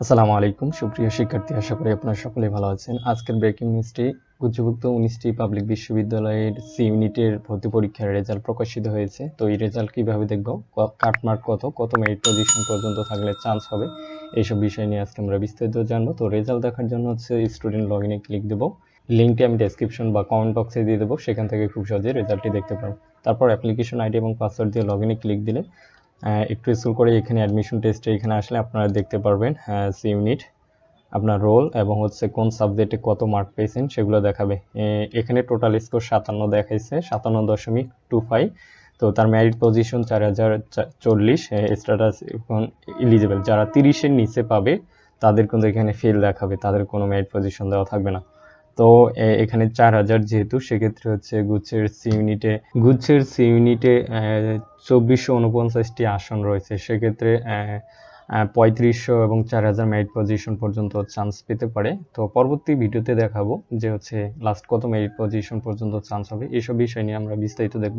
আসসালামু আলাইকুম। সুপ্রিয় শিক্ষার্থী, আশা করি আপনারা সকলেই ভালো আছেন। আজকের ব্রেকিং নিউজটি গুচ্ছভুক্ত উনিশটি পাবলিক বিশ্ববিদ্যালয়ের সি ইউনিটের ভর্তি পরীক্ষার রেজাল্ট প্রকাশিত হয়েছে। তো এই রেজাল্ট কীভাবে দেখব? কাটমার্ক কত? কত মেরিট পজিশন পর্যন্ত থাকলে চান্স হবে? এইসব বিষয় নিয়ে আজকে আমরা বিস্তারিত জানব। তো রেজাল্ট দেখার জন্য হচ্ছে স্টুডেন্ট লগ ইনে ক্লিক দেবো। লিঙ্কটি আমি ডেসক্রিপশন বা কমেন্ট বক্সে দিয়ে দেবো। সেখান থেকে খুব সহজে রেজাল্টটি দেখতে পারব তারপর অ্যাপ্লিকেশন আইডি এবং পাসওয়ার্ড দিয়ে লগ ইনে ক্লিক দিলে একটু স্কুল করে এখানে অ্যাডমিশন টেস্টে এখানে আসলে আপনারা দেখতে পারবেন সি ইউনিট আপনার রোল এবং হচ্ছে কোন সাবজেক্টে কত মার্ক পেয়েছেন সেগুলো দেখাবে। এখানে টোটাল স্কোর সাতান্ন দেখাইছে, সাতান্ন দশমিক টু ফাইভ তো তার মেরিট পজিশন চার হাজার চল্লিশ স্ট্যাটাস এখন ইলিজিবল যারা তিরিশের নিচে পাবে, তাদের কিন্তু এখানে ফেল দেখাবে, তাদের কোনো মেরিট পজিশন দেওয়া থাকবে না। তো এখানে চার হাজার যেহেতু, সেক্ষেত্রে হচ্ছে গুচ্ছের সি ইউনিটে গুচ্ছের সি ইউনিটে চব্বিশশো উনপঞ্চাশটি আসন রয়েছে। সেক্ষেত্রে পঁয়ত্রিশশো এবং চার হাজার মেরিট পজিশন পর্যন্ত চান্স পেতে পারে। তো, পরবর্তী ভিডিওতে দেখাবো যে হচ্ছে লাস্ট কত মেরিট পজিশন পর্যন্ত চান্স হবে। এসব বিষয় নিয়ে আমরা বিস্তারিত দেখব।